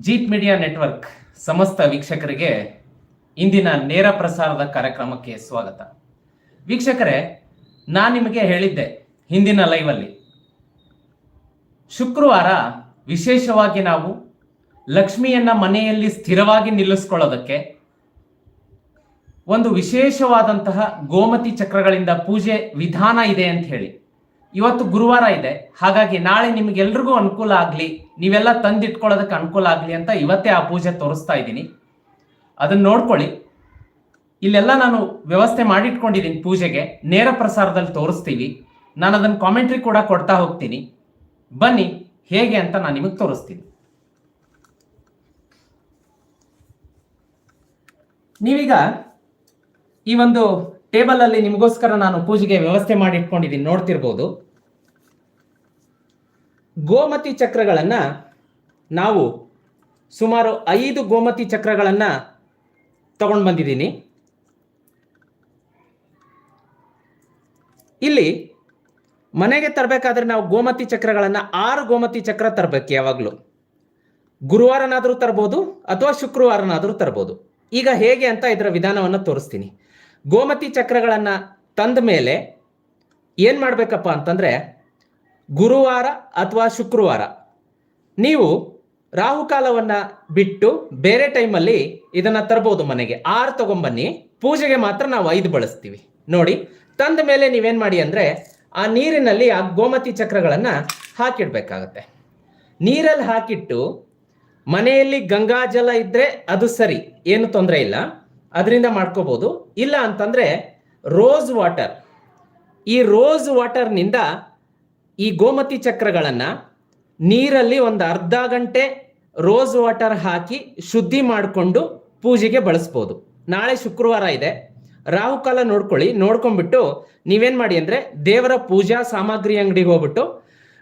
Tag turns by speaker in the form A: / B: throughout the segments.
A: Jeet media network ಸಮಸ್ತ ವೀಕ್ಷಕರಿಗೆ ಇಂದಿನ ನೇರ ಪ್ರಸಾರದ ಕಾರ್ಯಕ್ರಮಕ್ಕೆ ಸ್ವಾಗತ. ವೀಕ್ಷಕರೇ, ನಾನು ನಿಮಗೆ ಹೇಳಿದ್ದೆ ಹಿಂದಿನ ಲೈವಲ್ಲಿ ಶುಕ್ರವಾರ ವಿಶೇಷವಾಗಿ ನಾವು ಲಕ್ಷ್ಮಿಯನ್ನ ಮನೆಯಲ್ಲಿ ಸ್ಥಿರವಾಗಿ ನಿಲ್ಲಿಸ್ಕೊಳ್ಳೋದಕ್ಕೆ ಒಂದು ವಿಶೇಷವಾದಂತಹ ಗೋಮತಿ ಚಕ್ರಗಳಿಂದ ಪೂಜೆ ವಿಧಾನ ಇದೆ ಅಂತ ಹೇಳಿ. ಇವತ್ತು ಗುರುವಾರ ಇದೆ. ಹಾಗಾಗಿ ನಾಳೆ ನಿಮ್ಗೆಲ್ರಿಗೂ ಅನುಕೂಲ ಆಗಲಿ, ನೀವೆಲ್ಲ ತಂದಿಟ್ಕೊಳ್ಳೋದಕ್ಕೆ ಅನುಕೂಲ ಆಗಲಿ ಅಂತ ಇವತ್ತೇ ಆ ಪೂಜೆ ತೋರಿಸ್ತಾ ಇದ್ದೀನಿ. ಅದನ್ನ ನೋಡ್ಕೊಳ್ಳಿ. ಇಲ್ಲೆಲ್ಲ ನಾನು ವ್ಯವಸ್ಥೆ ಮಾಡಿಟ್ಕೊಂಡಿದ್ದೀನಿ ಪೂಜೆಗೆ. ನೇರ ಪ್ರಸಾರದಲ್ಲಿ ತೋರಿಸ್ತೀವಿ. ನಾನು ಅದನ್ನು ಕಾಮೆಂಟ್ರಿ ಕೂಡ ಕೊಡ್ತಾ ಹೋಗ್ತೀನಿ. ಬನ್ನಿ, ಹೇಗೆ ಅಂತ ನಾನು ನಿಮಗೆ ತೋರಿಸ್ತೀನಿ. ನೀವೀಗ ಈ ಒಂದು ಟೇಬಲ್ ಅಲ್ಲಿ ನಿಮಗೋಸ್ಕರ ನಾನು ಪೂಜೆಗೆ ವ್ಯವಸ್ಥೆ ಮಾಡಿ ಇಟ್ಕೊಂಡಿದ್ದೀನಿ ನೋಡ್ತಿರ್ಬೋದು. ಗೋಮತಿ ಚಕ್ರಗಳನ್ನ ನಾವು ಸುಮಾರು ಐದು ಗೋಮತಿ ಚಕ್ರಗಳನ್ನ ತಗೊಂಡು ಬಂದಿದ್ದೀನಿ. ಇಲ್ಲಿ ಮನೆಗೆ ತರಬೇಕಾದ್ರೆ ನಾವು ಗೋಮತಿ ಚಕ್ರಗಳನ್ನು ಆರು ಗೋಮತಿ ಚಕ್ರ ತರಬೇಕು ಯಾವಾಗಲೂ. ಗುರುವಾರನಾದರೂ ತರ್ಬೋದು ಅಥವಾ ಶುಕ್ರವಾರನಾದರೂ ತರ್ಬೋದು. ಈಗ ಹೇಗೆ ಅಂತ ಇದರ ವಿಧಾನವನ್ನು ತೋರಿಸ್ತೀನಿ. ಗೋಮತಿ ಚಕ್ರಗಳನ್ನು ತಂದ ಮೇಲೆ ಏನು ಮಾಡಬೇಕಪ್ಪ ಅಂತಂದರೆ ಗುರುವಾರ ಅಥವಾ ಶುಕ್ರವಾರ ನೀವು ರಾಹುಕಾಲವನ್ನು ಬಿಟ್ಟು ಬೇರೆ ಟೈಮಲ್ಲಿ ಇದನ್ನು ತರ್ಬೋದು ಮನೆಗೆ. ಆರು ತಗೊಂಬನ್ನಿ. ಪೂಜೆಗೆ ಮಾತ್ರ ನಾವು ಐದು ಬಳಸ್ತೀವಿ. ನೋಡಿ, ತಂದ ಮೇಲೆ ನೀವೇನು ಮಾಡಿ ಅಂದರೆ ಆ ನೀರಿನಲ್ಲಿ ಆ ಗೋಮತಿ ಚಕ್ರಗಳನ್ನು ಹಾಕಿಡ್ಬೇಕಾಗತ್ತೆ. ನೀರಲ್ಲಿ ಹಾಕಿಟ್ಟು ಮನೆಯಲ್ಲಿ ಗಂಗಾ ಜಲ ಇದ್ರೆ ಅದು ಸರಿ, ಏನು ತೊಂದರೆ ಇಲ್ಲ. ಅದರಿಂದ ಮಾಡ್ಕೋಬಹುದು ಇಲ್ಲ ಅಂತಂದ್ರೆ ರೋಸ್ ವಾಟರ್ ಈ ರೋಸ್ ವಾಟರ್ನಿಂದ ಈ ಗೋಮತಿ ಚಕ್ರಗಳನ್ನ ನೀರಲ್ಲಿ ಒಂದು ಅರ್ಧ ಗಂಟೆ ರೋಸ್ ವಾಟರ್ ಹಾಕಿ ಶುದ್ಧಿ ಮಾಡಿಕೊಂಡು ಪೂಜೆಗೆ ಬಳಸ್ಬೋದು. ನಾಳೆ ಶುಕ್ರವಾರ ಇದೆ. ರಾಹುಕಾಲ ನೋಡ್ಕೊಳ್ಳಿ. ನೋಡ್ಕೊಂಡ್ಬಿಟ್ಟು ನೀವೇನ್ ಮಾಡಿ ಅಂದ್ರೆ ದೇವರ ಪೂಜಾ ಸಾಮಗ್ರಿ ಅಂಗಡಿಗೆ ಹೋಗ್ಬಿಟ್ಟು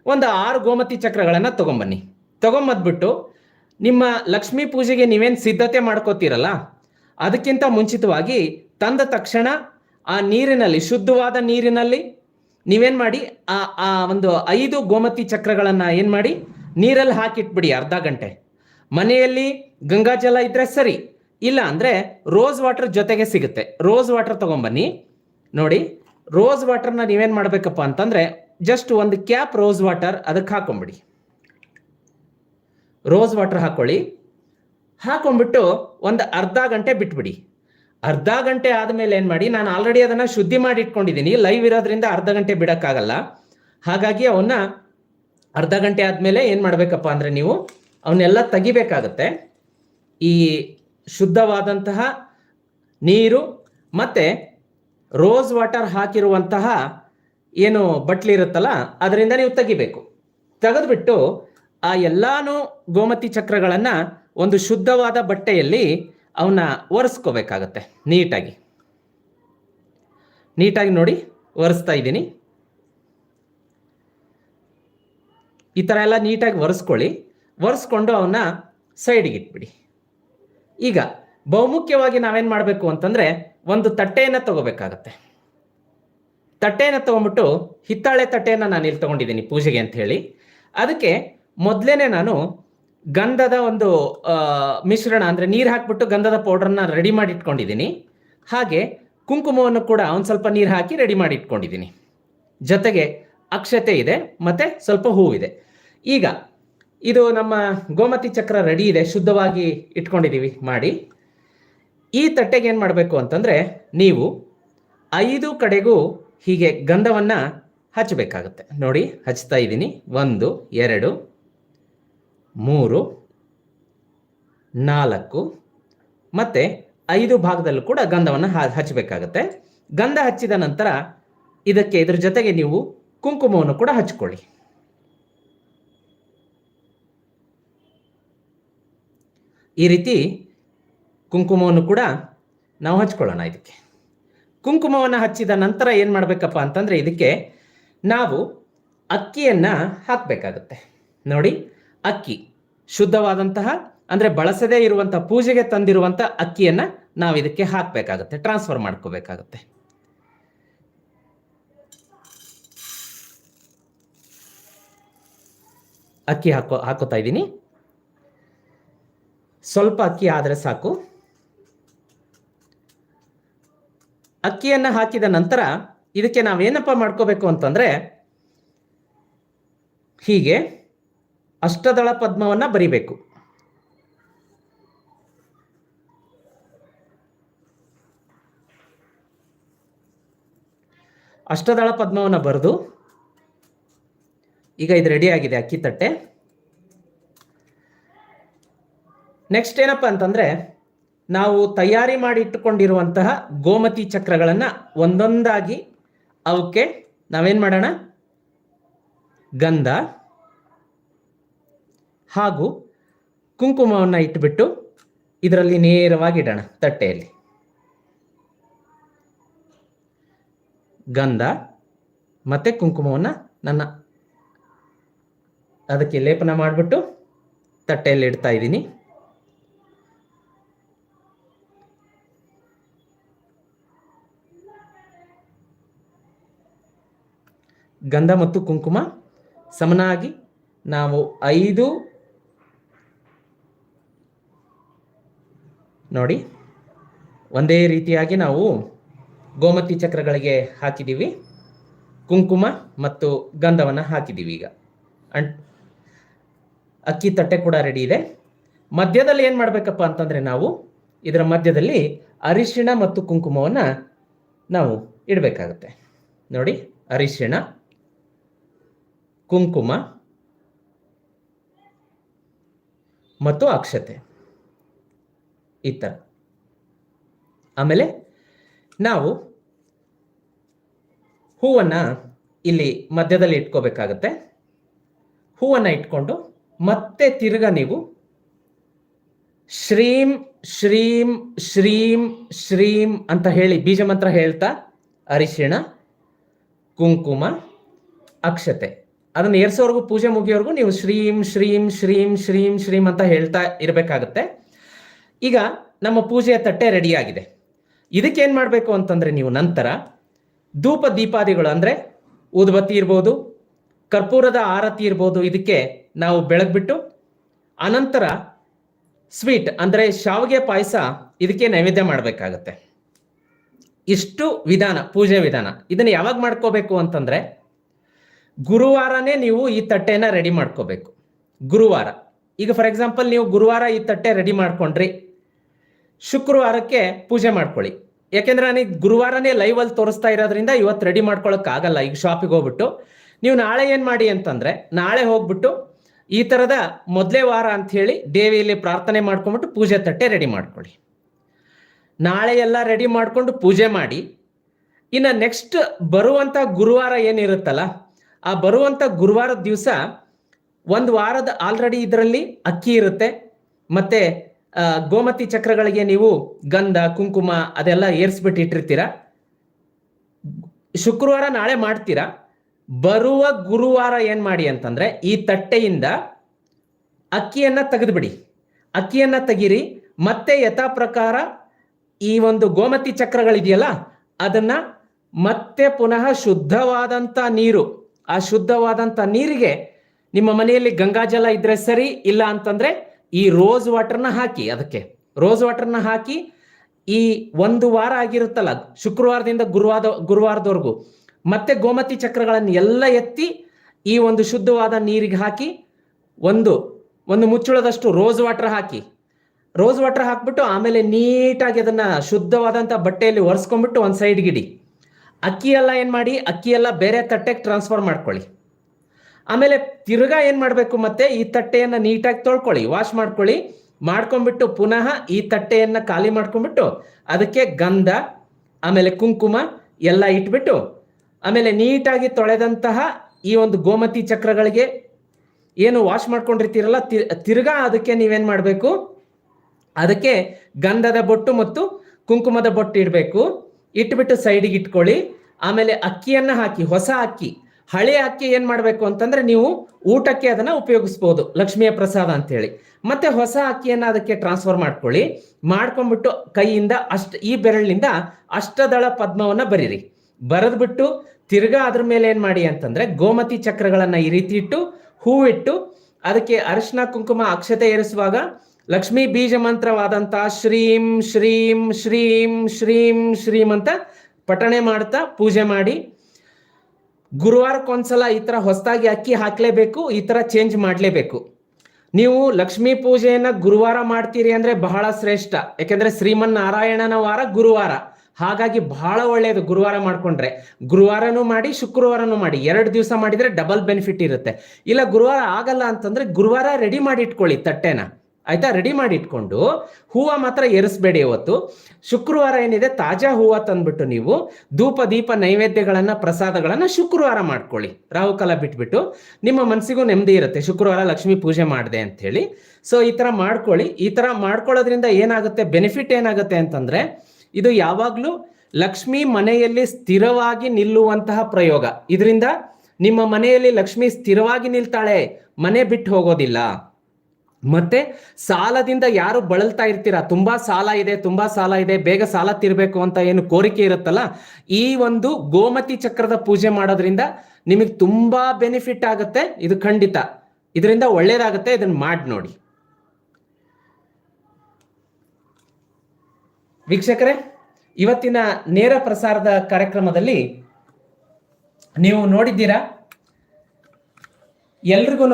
A: ಒಂದು ಆರು ಗೋಮತಿ ಚಕ್ರಗಳನ್ನ ತಗೊಂಬನ್ನಿ. ತಗೊಂಬದ್ಬಿಟ್ಟು ನಿಮ್ಮ ಲಕ್ಷ್ಮೀ ಪೂಜೆಗೆ ನೀವೇನು ಸಿದ್ಧತೆ ಮಾಡ್ಕೋತೀರಲ್ಲ ಅದಕ್ಕಿಂತ ಮುಂಚಿತವಾಗಿ ತಂದ ತಕ್ಷಣ ಆ ನೀರಿನಲ್ಲಿ, ಶುದ್ಧವಾದ ನೀರಿನಲ್ಲಿ ನೀವೇನ್ ಮಾಡಿ, ಆ ಆ ಒಂದು ಐದು ಗೋಮತಿ ಚಕ್ರಗಳನ್ನ ಏನ್ ಮಾಡಿ, ನೀರಲ್ಲಿ ಹಾಕಿಟ್ಬಿಡಿ ಅರ್ಧ ಗಂಟೆ. ಮನೆಯಲ್ಲಿ ಗಂಗಾಜಲ ಇದ್ರೆ ಸರಿ, ಇಲ್ಲ ಅಂದ್ರೆ ರೋಸ್ ವಾಟರ್ ಜೊತೆಗೆ ಸಿಗುತ್ತೆ. ರೋಸ್ ವಾಟರ್ ತಗೊಂಬನ್ನಿ. ನೋಡಿ ರೋಸ್ ವಾಟರ್ನ ನೀವೇನ್ ಮಾಡ್ಬೇಕಪ್ಪ ಅಂತಂದ್ರೆ ಜಸ್ಟ್ ಒಂದು ಕ್ಯಾಪ್ ರೋಸ್ ವಾಟರ್ ಅದಕ್ಕೆ ಹಾಕೊಂಬಿಡಿ. ರೋಸ್ ವಾಟರ್ ಹಾಕೊಳ್ಳಿ. ಹಾಕೊಂಡ್ಬಿಟ್ಟು ಒಂದು ಅರ್ಧ ಗಂಟೆ ಬಿಟ್ಬಿಡಿ. ಅರ್ಧ ಗಂಟೆ ಆದಮೇಲೆ ಏನು ಮಾಡಿ, ನಾನು ಆಲ್ರೆಡಿ ಅದನ್ನ ಶುದ್ಧಿ ಮಾಡಿ ಇಟ್ಕೊಂಡಿದ್ದೀನಿ ಲೈವ್ ಇರೋದ್ರಿಂದ ಅರ್ಧ ಗಂಟೆ ಬಿಡೋಕ್ಕಾಗಲ್ಲ. ಹಾಗಾಗಿ ಅವನ್ನ ಅರ್ಧ ಗಂಟೆ ಆದಮೇಲೆ ಏನು ಮಾಡಬೇಕಪ್ಪ ಅಂದರೆ ನೀವು ಅವನ್ನೆಲ್ಲ ತೆಗಿಬೇಕಾಗತ್ತೆ. ಈ ಶುದ್ಧವಾದಂತಹ ನೀರು ಮತ್ತೆ ರೋಸ್ ವಾಟರ್ ಹಾಕಿರುವಂತಹ ಏನು ಬಟ್ಲಿರುತ್ತಲ್ಲ ಅದರಿಂದ ನೀವು ತೆಗಿಬೇಕು. ತೆಗೆದ್ಬಿಟ್ಟು ಆ ಎಲ್ಲಾನು ಗೋಮತಿ ಚಕ್ರಗಳನ್ನ ಒಂದು ಶುದ್ಧವಾದ ಬಟ್ಟೆಯಲ್ಲಿ ಅವನ್ನ ಒರೆಸ್ಕೋಬೇಕಾಗತ್ತೆ. ನೀಟಾಗಿ. ನೀಟಾಗಿ ನೋಡಿ, ಒರೆಸ್ತಾ ಇದ್ದೀನಿ. ಈ ಥರ ಎಲ್ಲ ನೀಟಾಗಿ ಒರೆಸ್ಕೊಳ್ಳಿ. ಒರೆಸ್ಕೊಂಡು ಅವನ್ನ ಸೈಡಿಗೆ ಇಟ್ಬಿಡಿ. ಈಗ ಬಹುಮುಖ್ಯವಾಗಿ ನಾವೇನು ಮಾಡಬೇಕು ಅಂತಂದರೆ ಒಂದು ತಟ್ಟೆಯನ್ನು ತಗೋಬೇಕಾಗತ್ತೆ. ತಟ್ಟೆಯನ್ನು ತಗೊಂಡ್ಬಿಟ್ಟು ಹಿತ್ತಾಳೆ ತಟ್ಟೆಯನ್ನು ನಾನು ಇಲ್ಲಿ ತಗೊಂಡಿದ್ದೀನಿ ಪೂಜೆಗೆ ಅಂತ ಹೇಳಿ ಅದಕ್ಕೆ ಮೊದಲೇನೆ ನಾನು ಗಂಧದ ಒಂದು ಮಿಶ್ರಣ ಅಂದರೆ ನೀರು ಹಾಕ್ಬಿಟ್ಟು ಗಂಧದ ಪೌಡ್ರನ್ನ ರೆಡಿ ಮಾಡಿ ಇಟ್ಕೊಂಡಿದ್ದೀನಿ ಹಾಗೆ ಕುಂಕುಮವನ್ನು ಕೂಡ ಒಂದು ಸ್ವಲ್ಪ ನೀರು ಹಾಕಿ ರೆಡಿ ಮಾಡಿ ಇಟ್ಕೊಂಡಿದ್ದೀನಿ ಜೊತೆಗೆ ಅಕ್ಷತೆ ಇದೆ, ಮತ್ತೆ ಸ್ವಲ್ಪ ಹೂವಿದೆ ಈಗ ಇದು ನಮ್ಮ ಗೋಮತಿ ಚಕ್ರ ರೆಡಿ ಇದೆ, ಶುದ್ಧವಾಗಿ ಇಟ್ಕೊಂಡಿದ್ದೀವಿ ಮಾಡಿ. ಈ ತಟ್ಟೆಗೆ ಏನು ಮಾಡಬೇಕು ಅಂತಂದರೆ ನೀವು ಐದು ಕಡೆಗೂ ಹೀಗೆ ಗಂಧವನ್ನು ಹಚ್ಚಬೇಕಾಗುತ್ತೆ ನೋಡಿ, ಹಚ್ತಾ ಇದ್ದೀನಿ ಒಂದು, ಎರಡು ಮೂರು, ನಾಲ್ಕು, ಮತ್ತು ಐದು ಭಾಗದಲ್ಲೂ ಕೂಡ ಗಂಧವನ್ನು ಹಚ್ಚಬೇಕಾಗತ್ತೆ ಗಂಧ ಹಚ್ಚಿದ ನಂತರ ಇದಕ್ಕೆ ಇದ್ರ ಜೊತೆಗೆ ನೀವು ಕುಂಕುಮವನ್ನು ಕೂಡ ಹಚ್ಕೊಳ್ಳಿ. ಈ ರೀತಿ ಕುಂಕುಮವನ್ನು ಕೂಡ ನಾವು ಹಚ್ಕೊಳ್ಳೋಣ ಇದಕ್ಕೆ. ಕುಂಕುಮವನ್ನು ಹಚ್ಚಿದ ನಂತರ ಏನು ಮಾಡಬೇಕಪ್ಪ ಅಂತಂದರೆ ಇದಕ್ಕೆ ನಾವು ಅಕ್ಕಿಯನ್ನು ಹಾಕಬೇಕಾಗತ್ತೆ. ನೋಡಿ ಅಕ್ಕಿ. ಶುದ್ಧವಾದಂತಹ, ಅಂದರೆ ಬಳಸದೇ ಇರುವಂಥ ಪೂಜೆಗೆ ತಂದಿರುವಂಥ ಅಕ್ಕಿಯನ್ನು ನಾವು ಇದಕ್ಕೆ ಹಾಕ್ಬೇಕಾಗತ್ತೆ ಟ್ರಾನ್ಸ್ಫರ್ ಮಾಡ್ಕೋಬೇಕಾಗತ್ತೆ. ಅಕ್ಕಿ ಹಾಕೋ, ಹಾಕೋತಾ ಇದ್ದೀನಿ. ಸ್ವಲ್ಪ ಅಕ್ಕಿ ಆದರೆ ಸಾಕು. ಅಕ್ಕಿಯನ್ನು ಹಾಕಿದ ನಂತರ ಇದಕ್ಕೆ ನಾವೇನಪ್ಪ ಮಾಡ್ಕೋಬೇಕು ಅಂತಂದ್ರೆ, ಹೀಗೆ ಅಷ್ಟದಳ ಪದ್ಮವನ್ನ ಬರಿಬೇಕು. ಅಷ್ಟದಳ ಪದ್ಮವನ್ನು ಬರೆದು, ಈಗ ಇದು ರೆಡಿ ಆಗಿದೆ ಅಕ್ಕಿ ತಟ್ಟೆ. ನೆಕ್ಸ್ಟ್ ಏನಪ್ಪ ಅಂತಂದ್ರೆ, ನಾವು ತಯಾರಿ ಮಾಡಿ ಇಟ್ಟುಕೊಂಡಿರುವಂತಹ ಗೋಮತಿ ಚಕ್ರಗಳನ್ನು ಒಂದೊಂದಾಗಿ ಅವಕ್ಕೆ ನಾವೇನು ಮಾಡೋಣ? ಗಂಧ. ಹಾಗೂ ಕುಂಕುಮವನ್ನು ಇಟ್ಟುಬಿಟ್ಟು ಇದರಲ್ಲಿ ನೇರವಾಗಿ ಇಡೋಣ, ತಟ್ಟೆಯಲ್ಲಿ. ಗಂಧ ಮತ್ತೆ ಕುಂಕುಮವನ್ನು ನನ್ನ ಅದಕ್ಕೆ ಲೇಪನ ಮಾಡಿಬಿಟ್ಟು ತಟ್ಟೆಯಲ್ಲಿ ಇಡ್ತಾ ಇದ್ದೀನಿ. ಗಂಧ ಮತ್ತು ಕುಂಕುಮ ಸಮನಾಗಿ ನಾವು ಐದು ನೋಡಿ. ಒಂದೇ ರೀತಿಯಾಗಿ ನಾವು ಗೋಮತಿ ಚಕ್ರಗಳಿಗೆ ಹಾಕಿದ್ದೀವಿ ಕುಂಕುಮ ಮತ್ತು ಗಂಧವನ್ನು ಹಾಕಿದ್ದೀವಿ ಈಗ. ಅಂಟ್ ಅಕ್ಕಿ ತಟ್ಟೆ ಕೂಡ ರೆಡಿ ಇದೆ. ಮಧ್ಯದಲ್ಲಿ ಏನು ಮಾಡಬೇಕಪ್ಪ ಅಂತಂದರೆ ನಾವು ಇದರ ಮಧ್ಯದಲ್ಲಿ ಅರಿಶಿಣ ಮತ್ತು ಕುಂಕುಮವನ್ನು ನಾವು ಇಡಬೇಕಾಗುತ್ತೆ. ನೋಡಿ, ಅರಿಶಿಣ, ಕುಂಕುಮ ಮತ್ತು ಅಕ್ಷತೆ. ಈ ಥರ ಆಮೇಲೆ ನಾವು ಹೂವನ್ನು ಇಲ್ಲಿ ಮಧ್ಯದಲ್ಲಿ ಇಟ್ಕೋಬೇಕಾಗತ್ತೆ. ಹೂವನ್ನು ಇಟ್ಕೊಂಡು ಮತ್ತೆ ತಿರ್ಗ ನೀವು ಶ್ರೀಂ ಶ್ರೀಂ ಶ್ರೀಂ ಶ್ರೀಂ ಅಂತ ಹೇಳಿ ಬೀಜ ಮಂತ್ರ ಹೇಳ್ತಾ ಅರಿಶಿಣ, ಕುಂಕುಮ, ಅಕ್ಷತೆ. ಅದನ್ನು ಏರ್ಸೋವರೆಗೂ ಪೂಜೆ ಮುಗಿಯೋವರೆಗೂ ನೀವು ಶ್ರೀಂ ಶ್ರೀಂ ಶ್ರೀಂ ಶ್ರೀಂ ಶ್ರೀಂ ಅಂತ ಹೇಳ್ತಾ ಇರಬೇಕಾಗತ್ತೆ. ಈಗ ನಮ್ಮ ಪೂಜೆಯ ತಟ್ಟೆ ರೆಡಿಯಾಗಿದೆ ಇದಕ್ಕೆ ಏನು ಮಾಡಬೇಕು ಅಂತಂದರೆ ನೀವು ನಂತರ ಧೂಪ ದೀಪಾದಿಗಳು ಅಂದರೆ ಊದುಬತ್ತಿ ಇರ್ಬೋದು, ಕರ್ಪೂರದ ಆರತಿ ಇರ್ಬೋದು, ಇದಕ್ಕೆ ನಾವು ಬೆಳಗ್ಬಿಟ್ಟು ಅನಂತರ ಸ್ವೀಟ್ ಅಂದರೆ ಶಾವಿಗೆ ಪಾಯಸ ಇದಕ್ಕೆ ನೈವೇದ್ಯ ಮಾಡಬೇಕಾಗತ್ತೆ. ಇಷ್ಟು ವಿಧಾನ, ಪೂಜೆ ವಿಧಾನ. ಇದನ್ನು ಯಾವಾಗ ಮಾಡ್ಕೋಬೇಕು ಅಂತಂದರೆ ಗುರುವಾರನೇ ನೀವು ಈ ತಟ್ಟೆನ ರೆಡಿ ಮಾಡ್ಕೋಬೇಕು. ಗುರುವಾರ. ಈಗ ಫಾರ್ ಎಕ್ಸಾಂಪಲ್ ನೀವು ಗುರುವಾರ ಈ ತಟ್ಟೆ ರೆಡಿ ಮಾಡ್ಕೊಂಡ್ರಿ. ಶುಕ್ರವಾರಕ್ಕೆ ಪೂಜೆ ಮಾಡ್ಕೊಳ್ಳಿ. ಯಾಕೆಂದ್ರೆ ನನಗೆ ಗುರುವಾರನೇ ಲೈವ್ ಅಲ್ಲಿ ತೋರಿಸ್ತಾ ಇರೋದ್ರಿಂದ ಇವತ್ತು ರೆಡಿ ಆಗಲ್ಲ. ಈಗ ಶಾಪಿಗೆ ಹೋಗ್ಬಿಟ್ಟು. ನೀವು ನಾಳೆ ಏನು ಮಾಡಿ ಅಂತಂದ್ರೆ, ನಾಳೆ ಹೋಗ್ಬಿಟ್ಟು ಈ ಥರದ ಮೊದಲೇ ವಾರ ಅಂತ ಹೇಳಿ ದೇವಿಯಲ್ಲಿ ಪ್ರಾರ್ಥನೆ ಮಾಡ್ಕೊಂಡ್ಬಿಟ್ಟು ಪೂಜೆ ತಟ್ಟೆ ರೆಡಿ ಮಾಡ್ಕೊಳ್ಳಿ. ನಾಳೆ ಎಲ್ಲ ರೆಡಿ ಮಾಡಿಕೊಂಡು ಪೂಜೆ ಮಾಡಿ. ಇನ್ನು ನೆಕ್ಸ್ಟ್ ಬರುವಂಥ ಗುರುವಾರ ಏನಿರುತ್ತಲ್ಲ, ಆ ಬರುವಂಥ ಗುರುವಾರದ ದಿವಸ ಒಂದು ವಾರದ ಆಲ್ರೆಡಿ ಇದರಲ್ಲಿ ಅಕ್ಕಿ ಇರುತ್ತೆ, ಮತ್ತೆ ಗೋಮತಿ ಚಕ್ರಗಳಿಗೆ ನೀವು ಗಂಧ, ಕುಂಕುಮ ಅದೆಲ್ಲ ಏರ್ಸ್ಬಿಟ್ಟು ಇಟ್ಟಿರ್ತೀರಾ? ಶುಕ್ರವಾರ ನಾಳೆ ಮಾಡ್ತೀರಾ? ಬರುವ ಗುರುವಾರ ಏನ್ ಮಾಡಿ ಅಂತಂದ್ರೆ ಈ ತಟ್ಟೆಯಿಂದ ಅಕ್ಕಿಯನ್ನ ತೆಗೆದುಬಿಡಿ. ಅಕ್ಕಿಯನ್ನ ತೆಗೀರಿ. ಮತ್ತೆ ಯಥಾ ಪ್ರಕಾರ ಈ ಒಂದು ಗೋಮತಿ ಚಕ್ರಗಳಿದೆಯಲ್ಲ, ಅದನ್ನ ಮತ್ತೆ ಪುನಃ ಶುದ್ಧವಾದಂತ ನೀರು, ಆ ಶುದ್ಧವಾದಂತ ನೀರಿಗೆ ನಿಮ್ಮ ಮನೆಯಲ್ಲಿ ಗಂಗಾಜಲ ಇದ್ರೆ ಸರಿ, ಇಲ್ಲ ಅಂತಂದ್ರೆ ಈ ರೋಸ್ ವಾಟರ್ನ ಹಾಕಿ, ಅದಕ್ಕೆ ರೋಸ್ ವಾಟರ್ನ ಹಾಕಿ ಈ ಒಂದು ವಾರ ಆಗಿರುತ್ತಲ್ಲ, ಶುಕ್ರವಾರದಿಂದ ಗುರುವಾರ ಗುರುವಾರದವರೆಗೂ, ಮತ್ತೆ ಗೋಮತಿ ಚಕ್ರಗಳನ್ನು ಎಲ್ಲ ಎತ್ತಿ ಈ ಒಂದು ಶುದ್ಧವಾದ ನೀರಿಗೆ ಹಾಕಿ ಒಂದು ಒಂದು ಮುಚ್ಚುಳದಷ್ಟು ರೋಸ್ ವಾಟರ್ ಹಾಕಿ ರೋಸ್ ವಾಟರ್ ಹಾಕ್ಬಿಟ್ಟು ಆಮೇಲೆ ನೀಟಾಗಿ ಅದನ್ನ ಶುದ್ಧವಾದಂಥ ಬಟ್ಟೆಯಲ್ಲಿ ಒರೆಸ್ಕೊಂಡ್ಬಿಟ್ಟು ಒಂದು ಇಡಿ. ಅಕ್ಕಿ ಎಲ್ಲ ಏನು ಮಾಡಿ ಅಕ್ಕಿ ಎಲ್ಲ ಬೇರೆ ತಟ್ಟೆಗೆ ಟ್ರಾನ್ಸ್ಫರ್ ಮಾಡ್ಕೊಳ್ಳಿ. ಆಮೇಲೆ ತಿರ್ಗಾ ಏನು ಮಾಡಬೇಕು ಮತ್ತೆ ಈ ತಟ್ಟೆಯನ್ನು ನೀಟಾಗಿ ತೊಳ್ಕೊಳ್ಳಿ ವಾಶ್ ಮಾಡ್ಕೊಳ್ಳಿ. ಮಾಡ್ಕೊಂಡ್ಬಿಟ್ಟು ಪುನಃ ಈ ತಟ್ಟೆಯನ್ನು ಖಾಲಿ ಮಾಡ್ಕೊಂಡ್ಬಿಟ್ಟು ಅದಕ್ಕೆ ಗಂಧ, ಆಮೇಲೆ ಕುಂಕುಮ ಎಲ್ಲ ಇಟ್ಬಿಟ್ಟು, ಆಮೇಲೆ ನೀಟಾಗಿ ತೊಳೆದಂತಹ ಈ ಒಂದು ಗೋಮತಿ ಚಕ್ರಗಳಿಗೆ ಏನು ವಾಶ್ ಮಾಡ್ಕೊಂಡಿರ್ತೀರಲ್ಲ ತಿರ್ಗಾ ಅದಕ್ಕೆ ನೀವೇನ್ ಮಾಡಬೇಕು? ಅದಕ್ಕೆ ಗಂಧದ ಬೊಟ್ಟು ಮತ್ತು ಕುಂಕುಮದ ಬೊಟ್ಟು ಇಡಬೇಕು. ಇಟ್ಬಿಟ್ಟು ಸೈಡಿಗೆ ಇಟ್ಕೊಳ್ಳಿ. ಆಮೇಲೆ ಅಕ್ಕಿಯನ್ನ ಹಾಕಿ, ಹೊಸ ಅಕ್ಕಿ. ಹಳೆ ಅಕ್ಕಿ ಏನ್ ಮಾಡಬೇಕು ಅಂತಂದ್ರೆ ನೀವು ಊಟಕ್ಕೆ ಅದನ್ನ ಉಪಯೋಗಿಸ್ಬೋದು, ಲಕ್ಷ್ಮಿಯ ಪ್ರಸಾದ ಅಂತ ಹೇಳಿ ಮತ್ತೆ ಹೊಸ ಅಕ್ಕಿಯನ್ನ ಅದಕ್ಕೆ ಟ್ರಾನ್ಸ್ಫರ್ ಮಾಡ್ಕೊಳ್ಳಿ. ಮಾಡ್ಕೊಂಡ್ಬಿಟ್ಟು ಕೈಯಿಂದ ಅಷ್ಟ, ಈ ಬೆರಳಿನಿಂದ ಅಷ್ಟದಳ ಪದ್ಮವನ್ನ ಬರೀರಿ. ಬರೆದ್ಬಿಟ್ಟು ತಿರ್ಗಾ ಅದ್ರ ಮೇಲೆ ಏನ್ ಮಾಡಿ ಅಂತಂದ್ರೆ ಗೋಮತಿ ಚಕ್ರಗಳನ್ನ ಈ ರೀತಿ ಇಟ್ಟು ಹೂವಿಟ್ಟು ಅದಕ್ಕೆ ಅರಿಶಿನ, ಕುಂಕುಮ, ಅಕ್ಷತೆ ಏರಿಸುವಾಗ ಲಕ್ಷ್ಮೀ ಬೀಜ ಮಂತ್ರವಾದಂತ ಶ್ರೀಂ ಶ್ರೀಂ ಶ್ರೀಂ ಶ್ರೀಂ ಶ್ರೀಂ ಅಂತ ಪಠಣೆ ಮಾಡ್ತಾ ಪೂಜೆ ಮಾಡಿ ಗುರುವಾರಕ್ಕೊಂದ್ಸಲ ಈ ತರ ಹೊಸದಾಗಿ ಅಕ್ಕಿ ಹಾಕ್ಲೇಬೇಕು, ಈ ತರ ಚೇಂಜ್ ಮಾಡಲೇಬೇಕು. ನೀವು ಲಕ್ಷ್ಮೀ ಪೂಜೆಯನ್ನ ಗುರುವಾರ ಮಾಡ್ತೀರಿ ಅಂದ್ರೆ ಬಹಳ ಶ್ರೇಷ್ಠ. ಯಾಕೆಂದ್ರೆ ಶ್ರೀಮನ್ ನಾರಾಯಣನ ವಾರ ಗುರುವಾರ. ಹಾಗಾಗಿ ಬಹಳ ಒಳ್ಳೆಯದು ಗುರುವಾರ ಮಾಡ್ಕೊಂಡ್ರೆ. ಗುರುವಾರನೂ ಮಾಡಿ, ಶುಕ್ರವಾರನೂ ಮಾಡಿ. ಎರಡು ದಿವಸ ಮಾಡಿದ್ರೆ ಡಬಲ್ ಬೆನಿಫಿಟ್ ಇರುತ್ತೆ. ಇಲ್ಲ, ಗುರುವಾರ ಆಗಲ್ಲ ಅಂತಂದ್ರೆ ಗುರುವಾರ ರೆಡಿ ಮಾಡಿ ಇಟ್ಕೊಳ್ಳಿ ತಟ್ಟೆನ. ಆಯ್ತಾ? ರೆಡಿ ಮಾಡಿ ಇಟ್ಕೊಂಡು ಹೂವು ಮಾತ್ರ ಏರಿಸ್ಬೇಡಿ ಇವತ್ತು ಶುಕ್ರವಾರ ಏನಿದೆ? ತಾಜಾ ಹೂವ ತಂದ್ಬಿಟ್ಟು ನೀವು ಧೂಪ, ದೀಪ, ನೈವೇದ್ಯಗಳನ್ನ, ಪ್ರಸಾದಗಳನ್ನ ಶುಕ್ರವಾರ ಮಾಡ್ಕೊಳ್ಳಿ. ರಾಹುಕಾಲ ಬಿಟ್ಬಿಟ್ಟು ನಿಮ್ಮ ಮನಸ್ಸಿಗೂ ನೆಮ್ಮದಿ ಇರುತ್ತೆ. ಶುಕ್ರವಾರ ಲಕ್ಷ್ಮಿ ಪೂಜೆ ಮಾಡಿದೆ ಅಂತ ಹೇಳಿ ಸೊ ಈ ತರ ಮಾಡ್ಕೊಳ್ಳಿ. ಈ ತರ ಮಾಡ್ಕೊಳ್ಳೋದ್ರಿಂದ ಏನಾಗುತ್ತೆ? ಬೆನಿಫಿಟ್ ಏನಾಗುತ್ತೆ ಅಂತಂದ್ರೆ ಇದು ಯಾವಾಗಲೂ ಲಕ್ಷ್ಮಿ ಮನೆಯಲ್ಲಿ ಸ್ಥಿರವಾಗಿ ನಿಲ್ಲುವಂತಹ ಪ್ರಯೋಗ. ಇದರಿಂದ ನಿಮ್ಮ ಮನೆಯಲ್ಲಿ ಲಕ್ಷ್ಮಿ ಸ್ಥಿರವಾಗಿ ನಿಲ್ತಾಳೆ. ಮನೆ ಬಿಟ್ಟು ಹೋಗೋದಿಲ್ಲ. ಮತ್ತೆ ಸಾಲದಿಂದ ಯಾರು ಬಳಲ್ತಾ ಇರ್ತೀರಾ? ತುಂಬಾ ಸಾಲ ಇದೆ, ತುಂಬಾ ಸಾಲ ಇದೆ, ಬೇಗ ಸಾಲ ತೀರ್ಬೇಕು ಅಂತ ಏನು ಕೋರಿಕೆ ಇರುತ್ತಲ್ಲ, ಈ ಒಂದು ಗೋಮತಿ ಚಕ್ರದ ಪೂಜೆ ಮಾಡೋದ್ರಿಂದ ನಿಮಗೆ ತುಂಬಾ ಬೆನಿಫಿಟ್ ಆಗುತ್ತೆ. ಇದು ಖಂಡಿತ. ಇದರಿಂದ ಒಳ್ಳೇದಾಗುತ್ತೆ. ಇದನ್ನ ಮಾಡಿ ನೋಡಿ. ವೀಕ್ಷಕರೇ, ಇವತ್ತಿನ ನೇರ ಪ್ರಸಾರದ ಕಾರ್ಯಕ್ರಮದಲ್ಲಿ ನೀವು ನೋಡಿದ್ದೀರಾ? ಎಲ್ರಿಗೂ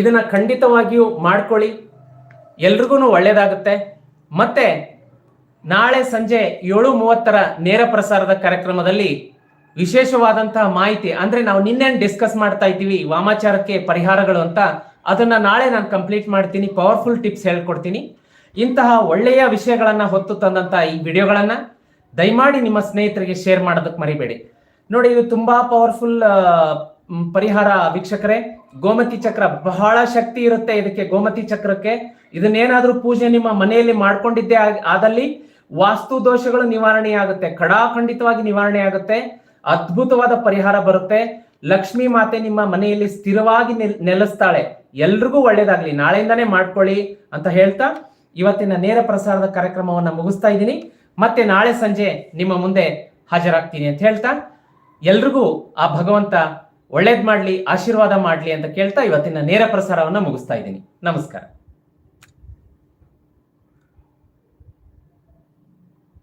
A: ಇದನ್ನ ಖಂಡಿತವಾಗಿಯೂ ಮಾಡ್ಕೊಳ್ಳಿ. ಎಲ್ರಿಗೂ ಒಳ್ಳೆಯದಾಗುತ್ತೆ ಮತ್ತೆ ನಾಳೆ ಸಂಜೆ ಏಳು ಮೂವತ್ತರ ನೇರ ಪ್ರಸಾರದ ಕಾರ್ಯಕ್ರಮದಲ್ಲಿ ವಿಶೇಷವಾದಂತಹ ಮಾಹಿತಿ, ಅಂದ್ರೆ ನಾವು ನಿನ್ನೆ ಡಿಸ್ಕಸ್ ಮಾಡ್ತಾ ಇದ್ದೀವಿ ವಾಮಾಚಾರಕ್ಕೆ ಪರಿಹಾರಗಳು ಅಂತ, ಅದನ್ನ ನಾಳೆ ನಾನು ಕಂಪ್ಲೀಟ್ ಮಾಡ್ತೀನಿ, ಪವರ್ಫುಲ್ ಟಿಪ್ಸ್ ಹೇಳ್ಕೊಡ್ತೀನಿ. ಇಂತಹ ಒಳ್ಳೆಯ ವಿಷಯಗಳನ್ನ ಹೊತ್ತು ತಂದಂತ ಈ ವಿಡಿಯೋಗಳನ್ನ ದಯಮಾಡಿ ನಿಮ್ಮ ಸ್ನೇಹಿತರಿಗೆ ಶೇರ್ ಮಾಡೋದಕ್ಕೆ ಮರಿಬೇಡಿ. ನೋಡಿ, ಇದು ತುಂಬಾ ಪವರ್ಫುಲ್ ಪರಿಹಾರ ವೀಕ್ಷಕರೇ, ಗೋಮತಿ ಚಕ್ರ ಬಹಳ ಶಕ್ತಿ ಇರುತ್ತೆ ಇದಕ್ಕೆ, ಗೋಮತಿ ಚಕ್ರಕ್ಕೆ. ಇದನ್ನೇನಾದ್ರೂ ಪೂಜೆ ನಿಮ್ಮ ಮನೆಯಲ್ಲಿ ಮಾಡ್ಕೊಂಡಿದ್ದೆ ಆದಲ್ಲಿ ವಾಸ್ತು ದೋಷಗಳು ನಿವಾರಣೆ ಆಗುತ್ತೆ, ಖಡಾಖಂಡಿತವಾಗಿ ನಿವಾರಣೆ ಆಗುತ್ತೆ, ಅದ್ಭುತವಾದ ಪರಿಹಾರ ಬರುತ್ತೆ. ಲಕ್ಷ್ಮಿ ಮಾತೆ ನಿಮ್ಮ ಮನೆಯಲ್ಲಿ ಸ್ಥಿರವಾಗಿ ನೆಲ್- ನೆಲೆಸ್ತಾಳೆ, ಎಲ್ರಿಗೂ ಒಳ್ಳೇದಾಗ್ಲಿ, ನಾಳೆಯಿಂದಾನೇ ಮಾಡ್ಕೊಳ್ಳಿ ಅಂತ ಹೇಳ್ತಾ ಇವತ್ತಿನ ನೇರ ಪ್ರಸಾರದ ಕಾರ್ಯಕ್ರಮವನ್ನು ಮುಗಿಸ್ತಾ ಇದ್ದೀನಿ. ಮತ್ತೆ ನಾಳೆ ಸಂಜೆ ನಿಮ್ಮ ಮುಂದೆ ಹಾಜರಾಗ್ತೀನಿ ಅಂತ ಹೇಳ್ತಾ, ಎಲ್ರಿಗೂ ಆ ಭಗವಂತ ಒಳ್ಳೇದ್ ಮಾಡ್ಲಿ ಆಶೀರ್ವಾದ ಮಾಡ್ಲಿ ಅಂತ ಕೇಳ್ತಾ ಇವತ್ತಿನ ನೇರ ಪ್ರಸಾರವನ್ನ ಮುಗಿಸ್ತಾ ಇದ್ದೀನಿ. ನಮಸ್ಕಾರ.